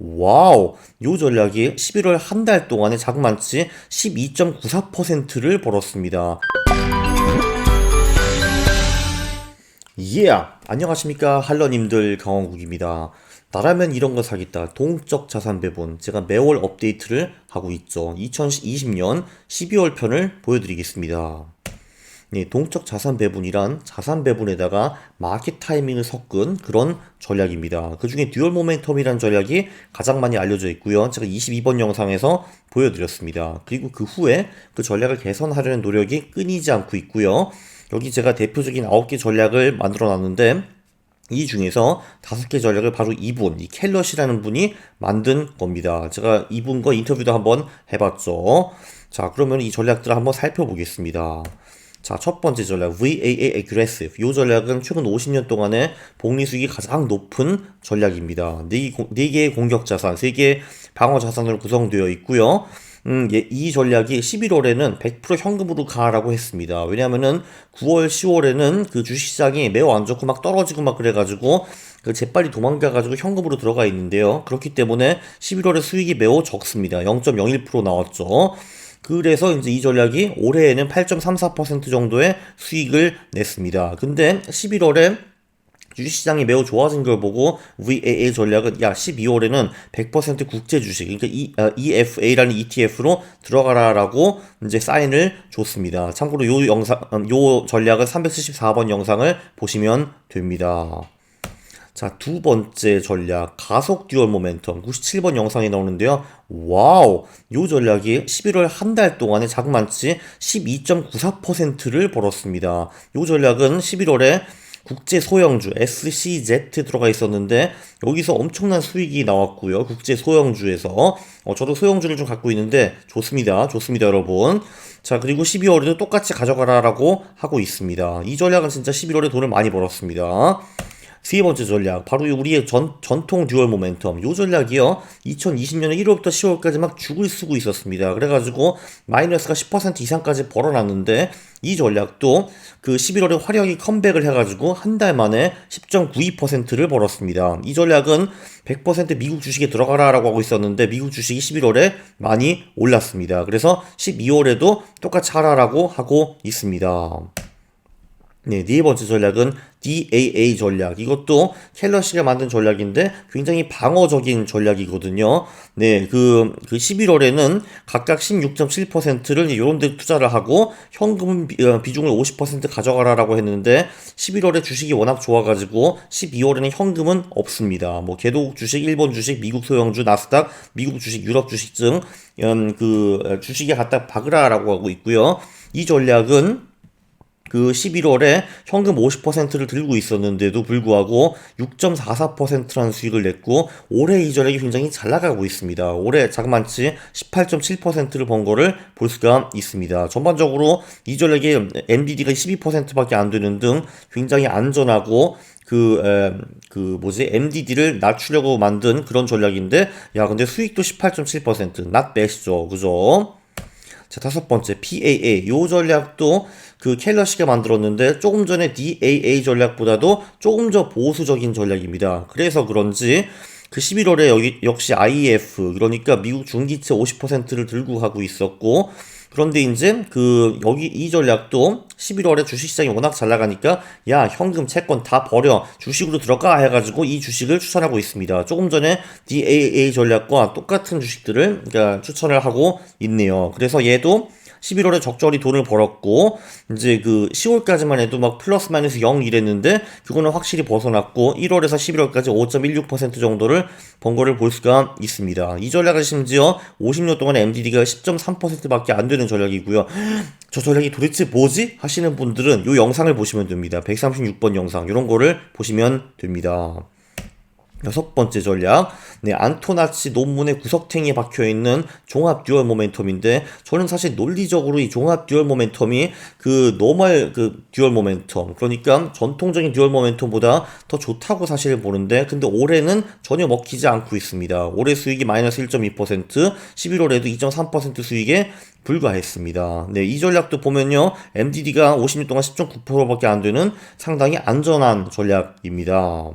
와우, 요 전략이 11월 한 달 동안에 자그만치 12.94%를 벌었습니다. 예! 안녕하십니까 할러님들 강원국입니다. 나라면 이런 거 사겠다. 동적 자산 배분. 제가 매월 업데이트를 하고 있죠. 2020년 12월 편을 보여드리겠습니다. 네, 동적 자산 배분이란 자산 배분에다가 마켓 타이밍을 섞은 그런 전략입니다. 그 중에 듀얼 모멘텀이라는 전략이 가장 많이 알려져 있고요. 제가 22번 영상에서 보여드렸습니다. 그리고 그 후에 그 전략을 개선하려는 노력이 끊이지 않고 있고요. 여기 제가 대표적인 9개 전략을 만들어 놨는데 이 중에서 다섯 개 전략을 바로 이분, 이 켈럿이라는 분이 만든 겁니다. 제가 이분과 인터뷰도 한번 해봤죠. 자, 그러면 이 전략들을 한번 살펴보겠습니다. 자, 첫 번째 전략, VAA Aggressive. 이 전략은 최근 50년 동안에 복리 수익이 가장 높은 전략입니다. 4개의 공격 자산, 3개의 방어 자산으로 구성되어 있고요. 음, 예, 이 전략이 11월에는 100% 현금으로 가라고 했습니다. 왜냐면은 9월, 10월에는 그 주식시장이 매우 안 좋고 막 떨어지고 막 그래가지고 그 재빨리 도망가가지고 현금으로 들어가 있는데요. 그렇기 때문에 11월에 수익이 매우 적습니다. 0.01% 나왔죠. 그래서 이제 이 전략이 올해에는 8.34% 정도의 수익을 냈습니다. 근데 11월에 주식시장이 매우 좋아진 걸 보고 VAA 전략은 야 12월에는 100% 국제 주식 그러니까 아, EFA라는 ETF로 들어가라라고 이제 사인을 줬습니다. 참고로 요 영상 요 전략은 374번 영상을 보시면 됩니다. 자, 두 번째 전략, 가속 듀얼 모멘텀. 97번 영상이 나오는데요. 와우! 요 전략이 11월 한 달 동안에 자그만치 12.94%를 벌었습니다. 요 전략은 11월에 국제 소형주 SCZ 들어가 있었는데 여기서 엄청난 수익이 나왔고요. 국제 소형주에서 어, 저도 소형주를 좀 갖고 있는데 좋습니다. 좋습니다, 여러분. 자, 그리고 12월에도 똑같이 가져가라라고 하고 있습니다. 이 전략은 진짜 11월에 돈을 많이 벌었습니다. 세 번째 전략, 바로 우리의 전, 전통 듀얼 모멘텀. 요 전략이요. 2020년에 1월부터 10월까지 막 죽을 쓰고 있었습니다. 그래가지고 마이너스가 10% 이상까지 벌어놨는데 이 전략도 그 11월에 화려하게 컴백을 해가지고 한 달 만에 10.92%를 벌었습니다. 이 전략은 100% 미국 주식에 들어가라 라고 하고 있었는데 미국 주식이 11월에 많이 올랐습니다. 그래서 12월에도 똑같이 하라라고 하고 있습니다. 네, 네 번째 전략은 DAA 전략. 이것도 켈러시가 만든 전략인데 굉장히 방어적인 전략이거든요. 네, 그, 그 11월에는 각각 16.7%를 이런 데 투자를 하고 현금 어, 비중을 50% 가져가라라고 했는데 11월에 주식이 워낙 좋아가지고 12월에는 현금은 없습니다. 뭐 개도국 주식, 일본 주식, 미국 소형주, 나스닥, 미국 주식, 유럽 주식 등 음, 그 주식에 갖다 박으라라고 하고 있고요. 이 전략은 그 11월에 현금 50%를 들고 있었는데도 불구하고 6.44%라는 수익을 냈고 올해 이 전략이 굉장히 잘 나가고 있습니다. 올해 자그만치 18.7%를 번 거를 볼 수가 있습니다. 전반적으로 이 전략이 MDD가 12%밖에 안 되는 등 굉장히 안전하고 그, 에, 그, 뭐지, MDD를 낮추려고 만든 그런 전략인데, 야, 근데 수익도 18.7%, not bad죠. 그죠? 자, 다섯 번째, PAA. 요 전략도 그 켈러시가 만들었는데 조금 전에 DAA 전략보다도 조금 더 보수적인 전략입니다. 그래서 그런지 그 11월에 여기 역시 IF 그러니까 미국 중기채 50%를 들고 가고 있었고 그런데 이제 그 여기 이 전략도 11월에 주식시장이 워낙 잘 나가니까 야 현금 채권 다 버려 주식으로 들어가 해가지고 이 주식을 추천하고 있습니다. 조금 전에 DAA 전략과 똑같은 주식들을 그러니까 추천을 하고 있네요. 그래서 얘도 11월에 적절히 돈을 벌었고 이제 그 10월까지만 해도 막 플러스 마이너스 0 이랬는데 그거는 확실히 벗어났고 1월에서 11월까지 5.16% 정도를 번 거를 볼 수가 있습니다. 이 전략은 심지어 50년 동안 MDD가 10.3%밖에 안 되는 전략이고요. 저 전략이 도대체 뭐지? 하시는 분들은 이 영상을 보시면 됩니다. 136번 영상 이런 거를 보시면 됩니다. 여섯 번째 전략, 네, 안토나치 논문의 구석탱이에 박혀 있는 종합 듀얼 모멘텀인데, 저는 사실 논리적으로 이 종합 듀얼 모멘텀이 그 노멀 그 듀얼 모멘텀, 그러니까 전통적인 듀얼 모멘텀보다 더 좋다고 사실 보는데, 근데 올해는 전혀 먹히지 않고 있습니다. 올해 수익이 마이너스 1.2%, 11월에도 2.3% 수익에 불과했습니다. 네, 이 전략도 보면요, MDD가 50년 동안 10.9%밖에 안 되는 상당히 안전한 전략입니다.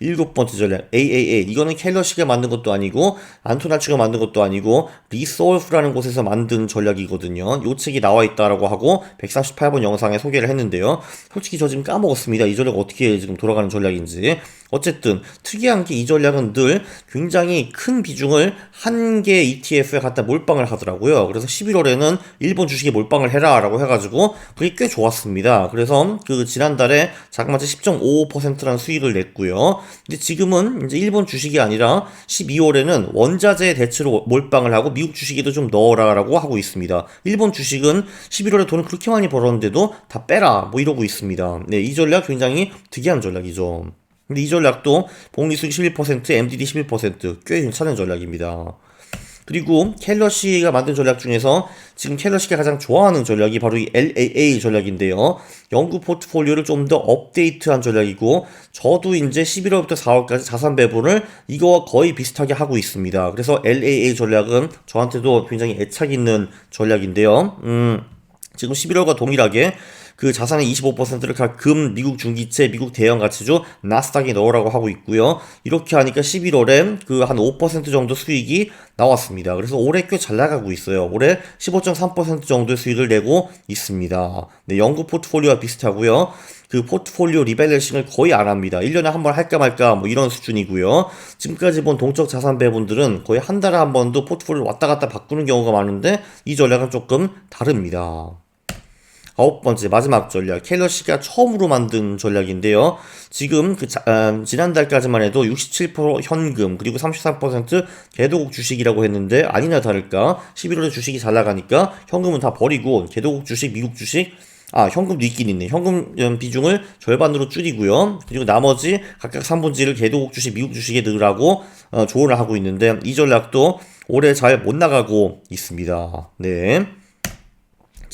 일곱 번째 전략 AAA 이거는 켈러시가 만든 것도 아니고 안토나치가 만든 것도 아니고 리솔프라는 곳에서 만든 전략이거든요. 요 책이 나와 있다라고 하고 138번 영상에 소개를 했는데요. 솔직히 저 지금 까먹었습니다. 이 전략 어떻게 지금 돌아가는 전략인지. 어쨌든 특이한 게 이 전략은 늘 굉장히 큰 비중을 한 개 ETF에 갖다 몰빵을 하더라고요. 그래서 11월에는 일본 주식에 몰빵을 해라라고 해가지고 그게 꽤 좋았습니다. 그래서 그 지난달에 자그마치 10.55%라는 수익을 냈고요. 근데 지금은 이제 일본 주식이 아니라 12월에는 원자재 대체로 몰빵을 하고 미국 주식에도 좀 넣어라라고 하고 있습니다. 일본 주식은 11월에 돈을 그렇게 많이 벌었는데도 다 빼라 뭐 이러고 있습니다. 네, 이 전략 굉장히 특이한 전략이죠. 근데 이 전략도 복리수익 11%, MDD 11%꽤 괜찮은 전략입니다. 그리고 켈러시가 만든 전략 중에서 지금 켈러시가 가장 좋아하는 전략이 바로 이 LAA 전략인데요. 연구 포트폴리오를 좀 더 업데이트한 전략이고 저도 이제 11월부터 4월까지 자산 배분을 이거와 거의 비슷하게 하고 있습니다. 그래서 LAA 전략은 저한테도 굉장히 애착 있는 전략인데요. 음, 지금 11월과 동일하게 그 자산의 25%를 금, 미국 중기채, 미국 대형 가치주, 나스닥에 넣으라고 하고 있고요. 이렇게 하니까 11월에 그 한 5% 정도 수익이 나왔습니다. 그래서 올해 꽤 잘 나가고 있어요. 올해 15.3% 정도의 수익을 내고 있습니다. 네, 연구 포트폴리오와 비슷하고요. 그 포트폴리오 리밸런싱을 거의 안 합니다. 1년에 한 번 할까 말까 뭐 이런 수준이고요. 지금까지 본 동적 자산 배분들은 거의 한 달에 한 번도 포트폴리오 왔다 갔다 바꾸는 경우가 많은데 이 전략은 조금 다릅니다. 아홉 번째 마지막 전략 켈러시가 처음으로 만든 전략인데요. 지금 그 자, 아, 지난달까지만 해도 67% 현금 그리고 33% 개도국 주식이라고 했는데 아니나 다를까 11월에 주식이 잘 나가니까 현금은 다 버리고 개도국 주식, 미국 주식 아, 현금도 있긴 있네. 현금 음, 비중을 절반으로 줄이고요. 그리고 나머지 각각 3분지를 개도국 주식, 미국 주식에 넣으라고 어, 조언을 하고 있는데 이 전략도 올해 잘 못 나가고 있습니다. 네.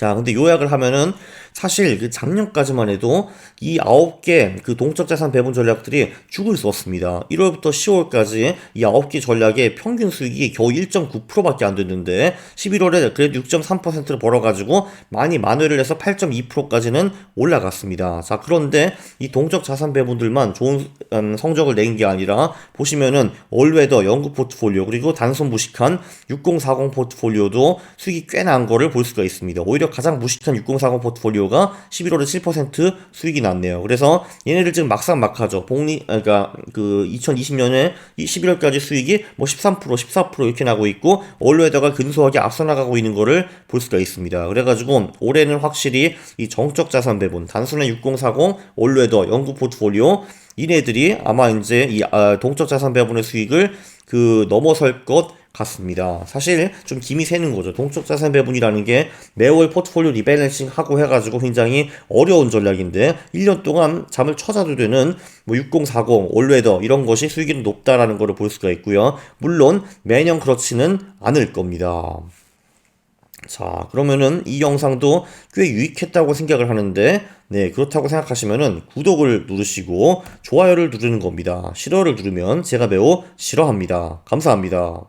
자, 근데 요약을 하면은 사실 그 작년까지만 해도 이 아홉 개그 동적 자산 배분 전략들이 죽을 수 없습니다. 1월부터 10월까지 이 아홉 개 전략의 평균 수익이 겨우 1.9%밖에 안 됐는데 11월에 그래도 6.3%를 벌어가지고 많이 만회를 해서 8.2%까지는 올라갔습니다. 자, 그런데 이 동적 자산 배분들만 좋은 음, 성적을 낸 게 아니라 보시면은 올웨더 연구 포트폴리오 그리고 단순 무식한 6040 포트폴리오도 수익이 꽤난 거를 볼 수가 있습니다. 오히려 가장 무식한 6040 포트폴리오 가 11월에 7% 수익이 났네요. 그래서 얘네들 지금 막상막하죠. 복리 그러니까 그 2020년에 11월까지 수익이 뭐 13%, 14% 이렇게 나고 있고 올웨더가 근소하게 앞서 나가고 있는 거를 볼 수가 있습니다. 그래가지고 올해는 확실히 이 정적 자산 배분, 단순한 6040, 올웨더, 연구 포트폴리오 이네들이 아마 이제 이 아, 동적 자산 배분의 수익을 그 넘어설 것 같습니다. 사실 좀 김이 새는 거죠. 동적 자산 배분이라는 게 매월 포트폴리오 리밸런싱 하고 해가지고 굉장히 어려운 전략인데 1년 동안 잠을 쳐자도 되는 뭐 6040, 올웨더 이런 것이 수익이 높다라는 것을 볼 수가 있고요. 물론 매년 그렇지는 않을 겁니다. 자, 그러면은 이 영상도 꽤 유익했다고 생각을 하는데, 네, 그렇다고 생각하시면은 구독을 누르시고 좋아요를 누르는 겁니다. 싫어를 누르면 제가 매우 싫어합니다. 감사합니다.